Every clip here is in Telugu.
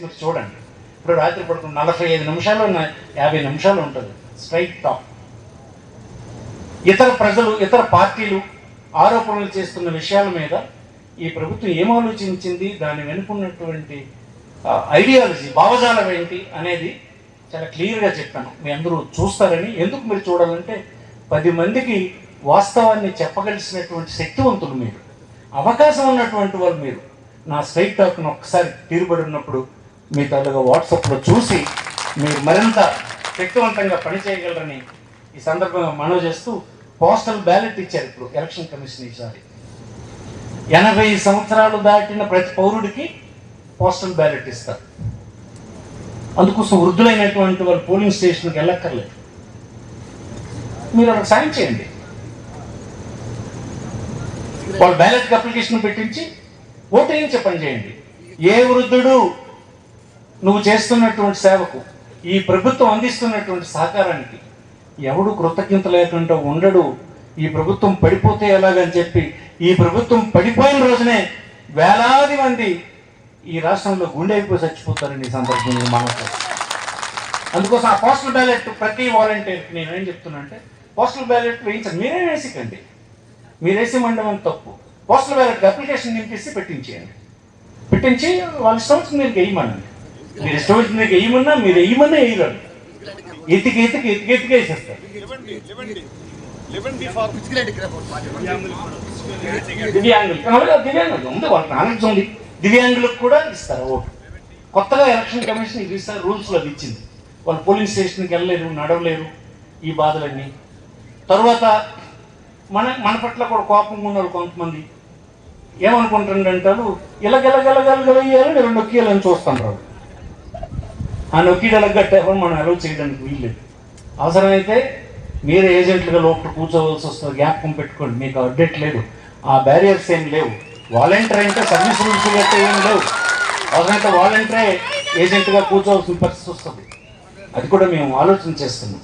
మీరు చూడండి. ఇప్పుడు రాత్రి పడుకున్న నలభై ఐదు నిమిషాలు యాభై నిమిషాలు ఉంటుంది. స్ట్రైట్ టాక్ ఇతర ప్రజలు ఇతర పార్టీలు ఆరోపణలు చేస్తున్న విషయాల మీద ఈ ప్రభుత్వం ఏం ఆలోచించింది? దాని వెనుకున్నటువంటి ఐడియాలజీ భావజాలం ఏంటి అనేది చాలా క్లియర్గా చెప్పాను. మీ అందరూ చూస్తారని. ఎందుకు మీరు చూడాలంటే పది మందికి వాస్తవాన్ని చెప్పగలిసినటువంటి శక్తివంతులు మీరు. అవకాశం ఉన్నటువంటి వాళ్ళు మీరు. నా స్ట్రైట్ టాక్ను ఒక్కసారి తీరుబడి ఉన్నప్పుడు మీ తాలూగా వాట్సాప్లో చూసి మీరు మరింత శక్తివంతంగా పనిచేయగలరని ఈ సందర్భంగా మనవి చేస్తూ పోస్టల్ బ్యాలెట్ ఇచ్చారు ఇప్పుడు ఎలక్షన్ కమిషన్ ఈసారి. ఎనభై సంవత్సరాలు దాటిన ప్రతి పౌరుడికి పోస్టల్ బ్యాలెట్ ఇస్తారు. అందుకోసం వృద్ధులైనటువంటి వాళ్ళు పోలింగ్ స్టేషన్కి వెళ్ళక్కర్లేదు. మీరు వాళ్ళకి సాయం చేయండి. వాళ్ళు బ్యాలెట్కి అప్లికేషన్ పెట్టించి ఓటు వేయించే పని చేయండి. ఏ వృద్ధుడు నువ్వు చేస్తున్నటువంటి సేవకు ఈ ప్రభుత్వం అందిస్తున్నటువంటి సహకారానికి ఎవడు కృతజ్ఞత లేకుండా ఉండడు. ఈ ప్రభుత్వం పడిపోతే ఎలాగని చెప్పి ఈ ప్రభుత్వం పడిపోయిన రోజునే వేలాది మంది ఈ రాష్ట్రంలో గుండె అయిపోయి చచ్చిపోతారని ఈ సందర్భంలో మనకు అందుకోసం ఆ పోస్టల్ బ్యాలెట్ ప్రతి వాలంటీర్కి నేను ఏం చెప్తున్నా అంటే పోస్టల్ బ్యాలెట్ వేయించండి. మీరే వేసికండి. మీరు వేసి తప్పు. పోస్టల్ బ్యాలెట్ అప్లికేషన్ నింపేసి పెట్టించేయండి. పెట్టించి వాళ్ళ సంవత్సరం మీరు వేయమనండి మీరు ఇష్టం వచ్చింది వేయమన్నా మీరు వేయమన్నా వేయరండి ఎతికి ఎతికి ఎతికి ఎతికి వేసేస్తారు. దివ్యాంగులు. అలాగే దివ్యాంగులు. ఉంది వాళ్ళ నాలెడ్జ్ ఉంది. దివ్యాంగులకు కూడా ఇస్తారు. ఓటు కొత్తగా ఎలక్షన్ కమిషన్ ఇది ఇస్తారు రూల్స్లో అది ఇచ్చింది. వాళ్ళు పోలింగ్ స్టేషన్కి వెళ్ళలేరు నడవలేరు ఈ బాధలన్నీ. తర్వాత మన మన పట్ల కూడా కోపంగా ఉన్నారు కొంతమంది ఏమనుకుంటారంటారు ఇలాగెలగెలగెలగెలయ్యారు నేను నొక్కియాలని చూస్తుంటారు ఆ నొక్కిడు ఎలగట్టేవాళ్ళు మనం అలౌ చేయడానికి వీల్లేదు. అవసరమైతే మీరే ఏజెంట్లుగా లోపల కూర్చోవలసి వస్తుంది జ్ఞాపకం పెట్టుకోండి. మీకు అప్డేట్ లేదు. ఆ బ్యారియర్స్ ఏం లేవు. వాలంటీర్ అంటే సర్వీస్ రూల్స్ అయితే ఏం లేవు. అవసరమైతే వాలంటీరే ఏజెంట్గా కూర్చోవలసిన పరిస్థితి వస్తుంది. అది కూడా మేము ఆలోచన చేస్తున్నాం.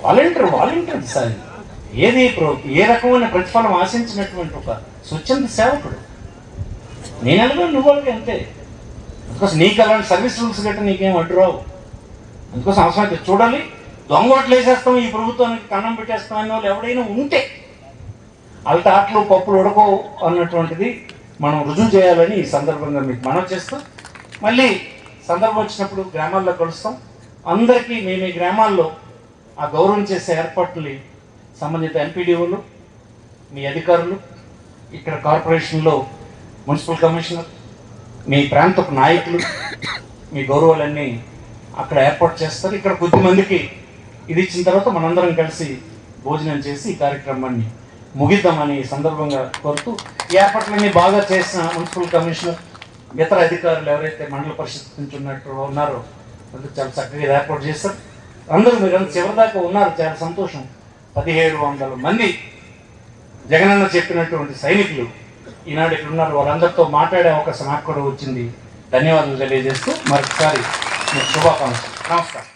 Volunteer volunteer sir. ఏది ఏ రకమైన ప్రతిఫలం ఆశించినటువంటి ఒక స్వచ్ఛంద సేవకుడు. నేను ఎలాగో నువ్వు అంతే. అందుకోసం నీకు అలాంటి సర్వీస్ రూల్స్ గట్రా నీకేం అడ్డు రావు అందుకోసం అవసరం చూడాలి. దొంగ ఓట్లు వేసేస్తాం ఈ ప్రభుత్వానికి కన్నం పెట్టేస్తాం అనే వాళ్ళు ఎవడైనా ఉంటే అవి ఆటలు పప్పులు ఉడకవు అన్నటువంటిది మనం రుజువు చేయాలని ఈ సందర్భంగా మీకు మనం చేస్తాం మళ్ళీ సందర్భం వచ్చినప్పుడు గ్రామాల్లో కలుస్తాం. అందరికీ మీ మీ గ్రామాల్లో ఆ గౌరవం చేసే ఏర్పాట్లని సంబంధిత ఎంపీడీఓలు మీ అధికారులు ఇక్కడ కార్పొరేషన్లో మున్సిపల్ కమిషనర్ మీ ప్రాంతపు నాయకులు మీ గౌరవాలన్నీ అక్కడ ఏర్పాటు చేస్తారు. ఇక్కడ కొద్దిమందికి ఇది ఇచ్చిన తర్వాత మనందరం కలిసి భోజనం చేసి ఈ కార్యక్రమాన్ని ముగిద్దామని ఈ సందర్భంగా కోరుతూ ఈ ఏర్పాట్లన్నీ బాగా చేసిన మున్సిపల్ కమిషనర్ ఇతర అధికారులు ఎవరైతే మండల పరిషత్ నుంచి ఉన్నట్టు ఉన్నారో అంటే చాలా చక్కగా ఏర్పాటు చేస్తారు అందరూ మీరు అంత చివరిదాకా ఉన్నారు. చాలా సంతోషం. పదిహేడు వందల మంది జగనన్న చెప్పినటువంటి సైనికులు ఈనాడు ఇక్కడ ఉన్నారు వాళ్ళందరితో మాట్లాడే అవకాశం నాకు కూడా వచ్చింది. ధన్యవాదాలు తెలియజేస్తూ మరొకసారి మీకు శుభాకాంక్షలు. నమస్కారం.